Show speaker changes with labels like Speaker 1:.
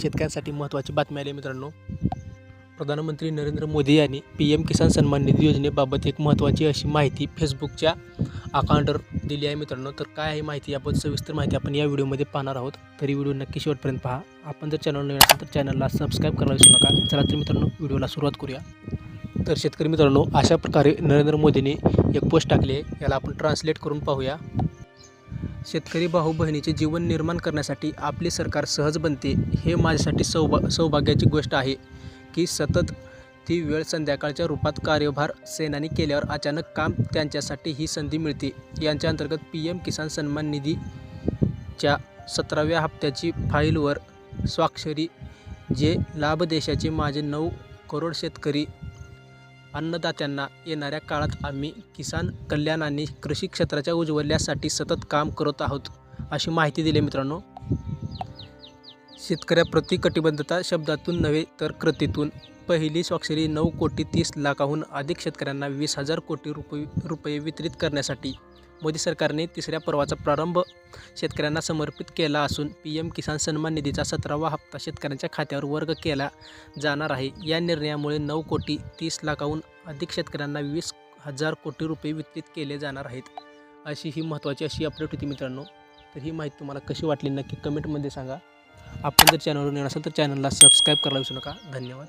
Speaker 1: शेतकऱ्यांसाठी महत्त्वाची बातमी आली आहे मित्रांनो. प्रधानमंत्री नरेंद्र मोदी यांनी पी एम किसान सन्मान निधी योजनेबाबत एक महत्त्वाची अशी माहिती फेसबुकच्या अकाउंटवर दिली आहे मित्रांनो. तर काय आहे माहिती याबद्दल सविस्तर माहिती आपण या व्हिडिओमध्ये पाहणार आहोत. तरी व्हिडिओ नक्की शेवटपर्यंत पहा. आपण जर चॅनल नवीन असेल तर चॅनलला सबस्क्राईब करायला विसरू नका. चला तर मित्रांनो व्हिडिओला सुरुवात करूया. तर शेतकरी मित्रांनो अशा प्रकारे नरेंद्र मोदींनी एक पोस्ट टाकली आहे. याला आपण ट्रान्सलेट करून पाहूया. शेतकरी भाऊ बहिणीचे जीवन निर्माण करण्यासाठी आपले सरकार सहज बनते हे माझ्यासाठी सौभा सौभाग्याची गोष्ट आहे की सतत ती वेळ संध्याकाळच्या रूपात कार्यभार सेनानी केल्यावर अचानक काम त्यांच्यासाठी ही संधी मिळते. यांच्या अंतर्गत पी एम किसान सन्मान निधीच्या सतराव्या हप्त्याची फाईलवर स्वाक्षरी जे लाभ देशाचे माझे नऊ करोड शेतकरी अन्नदात्यांना येणाऱ्या काळात आम्ही किसान कल्याण आणि कृषी क्षेत्राच्या उज्ज्वल्यासाठी सतत काम करत आहोत अशी माहिती दिली मित्रांनो. शेतकऱ्याप्रती कटिबद्धता शब्दातून नव्हे तर कृतीतून. पहिली स्वाक्षरी नऊ कोटी तीस लाखाहून अधिक शेतकऱ्यांना वीस हजार कोटी रुपये रुपये वितरित करण्यासाठी मोदी सरकारने तिसऱ्या पर्वाचा प्रारंभ शेतकऱ्यांना समर्पित केला असून पी एम किसान सन्मान निधीचा सतरावा हप्ता शेतकऱ्यांच्या खात्यावर वर्ग केला जाणार आहे. या निर्णयामुळे नऊ कोटी तीस लाखाहून अधिक शेतकऱ्यांना वीस हजार कोटी रुपये वितरित केले जाणार आहेत. अशी ही महत्त्वाची अशी अपडेट होती मित्रांनो. तर ही माहिती तुम्हाला कशी वाटली नक्की कमेंटमध्ये सांगा. आपण जर चॅनलवर येणार असेल तर चॅनलला सबस्क्राईब करायला विसरू नका. धन्यवाद.